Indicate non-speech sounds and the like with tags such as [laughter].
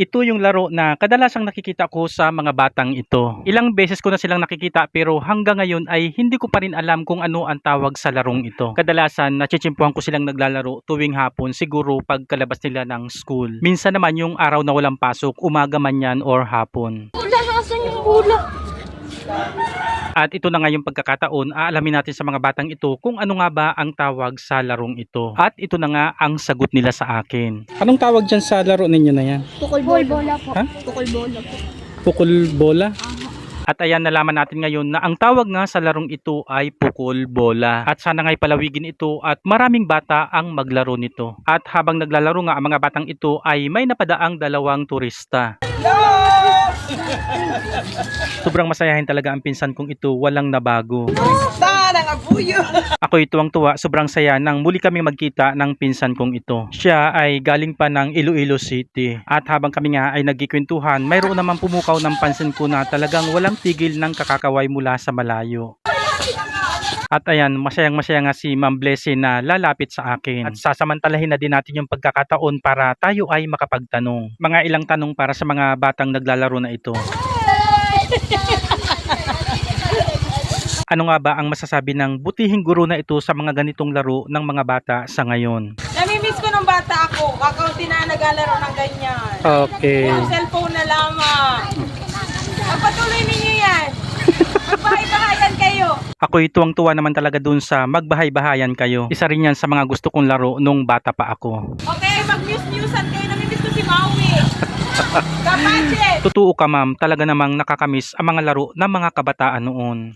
Ito yung laro na kadalasang nakikita ko sa mga batang ito. Ilang beses ko na silang nakikita pero hanggang ngayon ay hindi ko pa rin alam kung ano ang tawag sa larong ito. Kadalasan nachichimpuhan ko silang naglalaro tuwing hapon siguro pagkalabas nila ng school. Minsan naman yung araw na walang pasok, umaga man yan or hapon. Wala, nasan yung bola? At ito na nga yung pagkakataon, aalamin natin sa mga batang ito kung ano nga ba ang tawag sa larong ito. At ito na nga ang sagot nila sa akin. Anong tawag dyan sa laro ninyo na yan? Tukol bola. bola po. Ha? Tukol bola po. Pukul bola? At ayan nalaman natin ngayon na ang tawag nga sa larong ito ay pukul bola. At sana nga'y palawigin ito at maraming bata ang maglaro nito. At habang naglalaro nga ang mga batang ito ay may napadaang dalawang turista. Sobrang masayahin talaga ang pinsan kong ito, walang nabago. Sana nga buyo. Ako ituwang tuwa, sobrang saya nang muli kaming magkita ng pinsan kong ito. Siya ay galing pa ng Iloilo City. At habang kami nga ay nagkikwentuhan, mayroon naman pumukaw ng pansin ko na talagang walang tigil ng kakakaway mula sa malayo. At ayan, masayang masaya nga si Ma'am Blessing na lalapit sa akin. At sasamantalahin na din natin yung pagkakataon para tayo ay makapagtanong. Mga ilang tanong para sa mga batang naglalaro na ito. Ano nga ba ang masasabi ng butihing guro na ito sa mga ganitong laro ng mga bata sa ngayon? Namimiss ko nung bata ako. Kakaunti na naglalaro ng ganyan. Okay. Yung cellphone na lamang. Pagpatuloy ninyo yan. Magbahay-bahayan kayo. Ako ituwang tuwa naman talaga dun sa magbahay-bahayan kayo. Isa rin yan sa mga gusto kong laro nung bata pa ako. Okay, mag-news-newsan kayo. Namimiss ko si Maui. [laughs] Kapatid. Totoo ka ma'am, talaga namang nakakamiss ang mga laro ng mga kabataan noon.